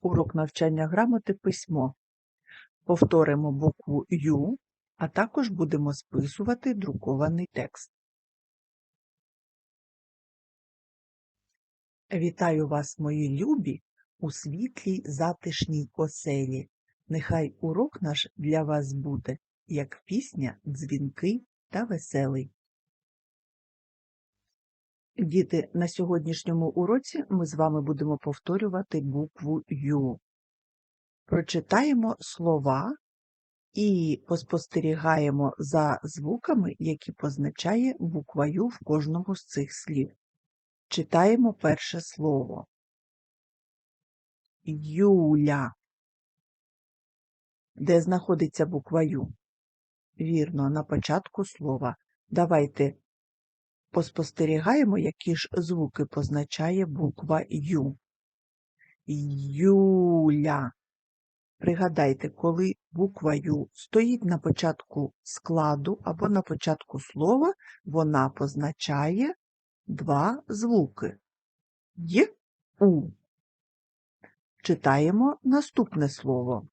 Урок навчання грамоти письмо. Повторимо букву Ю, а також будемо списувати друкований текст. Вітаю вас, мої любі, у світлій затишній оселі. Нехай урок наш для вас буде, як пісня, дзвінкий та веселий. Діти, на сьогоднішньому уроці ми з вами будемо повторювати букву Ю. Прочитаємо слова і поспостерігаємо за звуками, які позначає буква Ю в кожному з цих слів. Читаємо перше слово. Юля. Де знаходиться буква Ю? Вірно, на початку слова. Давайте поспостерігаємо, які ж звуки позначає буква Ю. Юля. Пригадайте, коли буква Ю стоїть на початку складу або на початку слова, вона позначає два звуки Й. Читаємо наступне слово.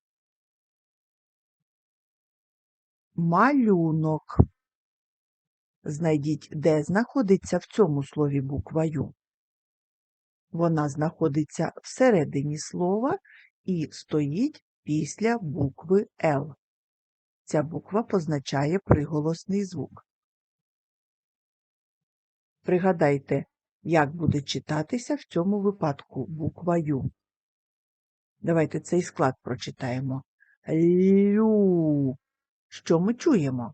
Малюнок. Знайдіть, де знаходиться в цьому слові буква Ю. Вона знаходиться всередині слова і стоїть після букви Л. Ця буква позначає приголосний звук. Пригадайте, як буде читатися в цьому випадку буква Ю. Давайте цей склад прочитаємо. Лю. Що ми чуємо?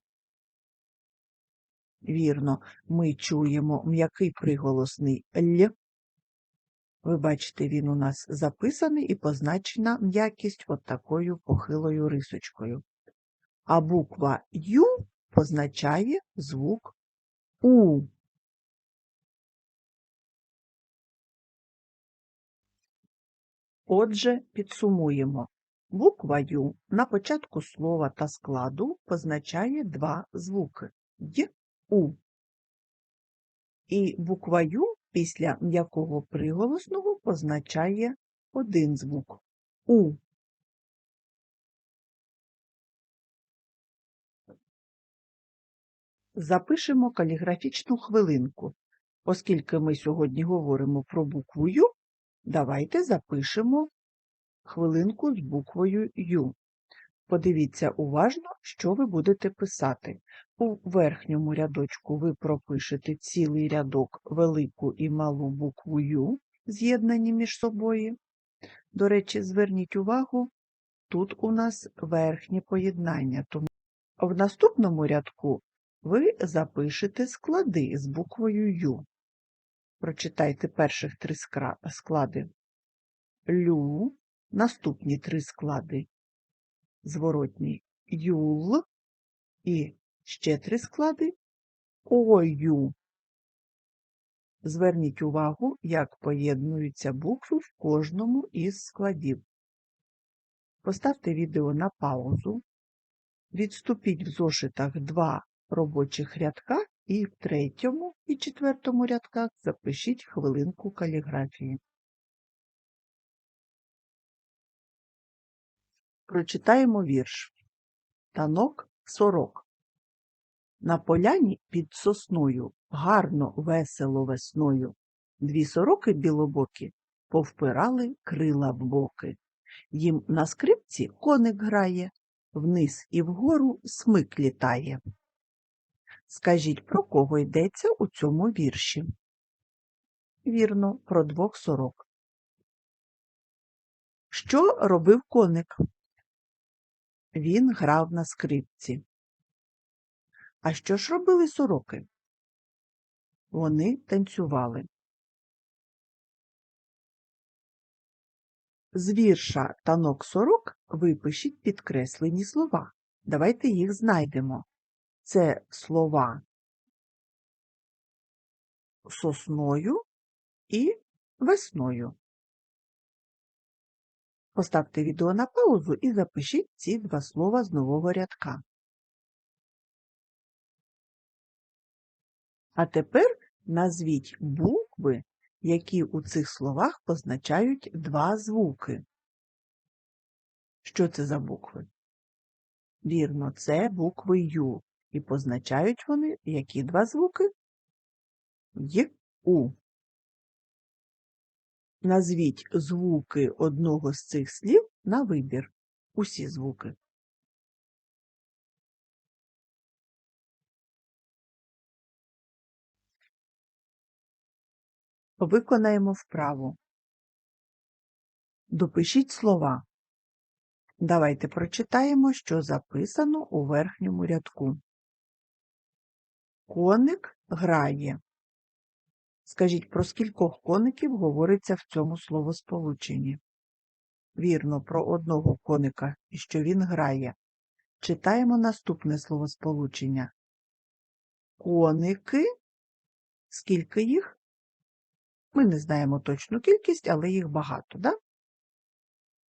Вірно, ми чуємо м'який приголосний Л. Ви бачите, він у нас записаний і позначена м'якість от такою похилою рисочкою. А буква Ю позначає звук У. Отже, підсумуємо. Буква Ю на початку слова та складу позначає два звуки Й, У. І буква Ю після м'якого приголосного позначає один звук У. Запишемо каліграфічну хвилинку. Оскільки ми сьогодні говоримо про букву Ю, давайте запишемо хвилинку з буквою Ю. Подивіться уважно, що ви будете писати. У верхньому рядочку ви пропишете цілий рядок велику і малу букву Ю, з'єднані між собою. До речі, зверніть увагу, тут у нас верхнє поєднання, тому в наступному рядку ви запишете склади з буквою Ю. Прочитайте перших три склади. Лю, наступні три склади зворотній юл і ще три склади ою. Зверніть увагу, як поєднуються букви в кожному із складів. Поставте відео на паузу, відступіть в зошитах два робочих рядка і в третьому і четвертому рядках запишіть хвилинку каліграфії. Прочитаємо вірш. Танок сорок. На поляні під сосною гарно, весело весною. Дві сороки білобокі повпирали крила в боки. Їм на скрипці коник грає, вниз і вгору смик літає. Скажіть, про кого йдеться у цьому вірші? Вірно, про двох сорок. Що робив коник? Він грав на скрипці. А що ж робили сороки? Вони танцювали. З вірша танок сорок випишіть підкреслені слова. Давайте їх знайдемо. Це слова сосною і весною. Поставте відео на паузу і запишіть ці два слова з нового рядка. А тепер назвіть букви, які у цих словах позначають два звуки Що це за букви? Вірно, це букви Ю. І позначають вони які два звуки? Й, У. Назвіть звуки одного з цих слів на вибір. Усі звуки. Виконаємо вправу. Допишіть слова. Давайте прочитаємо, що записано у верхньому рядку. Коник грає. Скажіть, про скількох коників говориться в цьому словосполученні? Вірно, про одного коника, і що він грає. Читаємо наступне словосполучення. Коники. Скільки їх? Ми не знаємо точну кількість, але їх багато, да?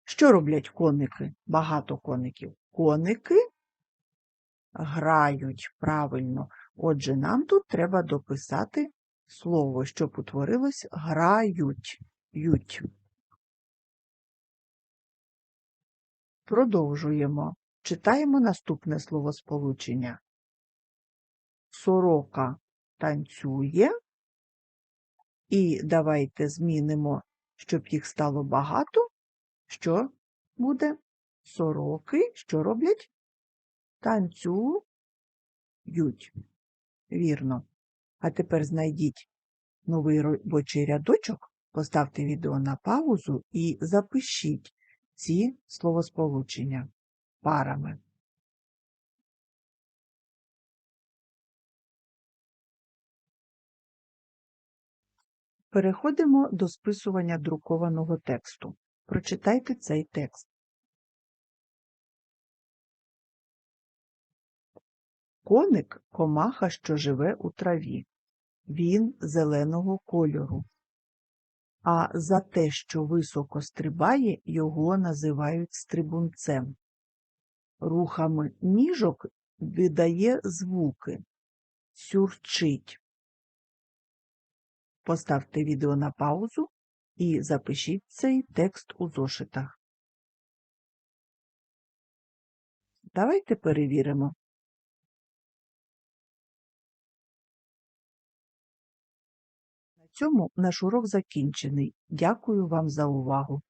Що роблять коники? Багато коників. Коники грають правильно. Отже, нам тут треба дописати слово, щоб утворилось грають. Ють. Продовжуємо. Читаємо наступне словосполучення. Сорока танцює. І давайте змінимо, щоб їх стало багато. Що буде? Сороки, що роблять? Танцюють. Вірно. А тепер знайдіть новий робочий рядочок, поставте відео на паузу і запишіть ці словосполучення парами. Переходимо до списування друкованого тексту. Прочитайте цей текст. Коник – комаха, що живе у траві. Він зеленого кольору. А за те, що високо стрибає, його називають стрибунцем. Рухами ніжок видає звуки. Сюрчить. Поставте відео на паузу і запишіть цей текст у зошитах. Давайте перевіримо. Цьому наш урок закінчений. Дякую вам за увагу.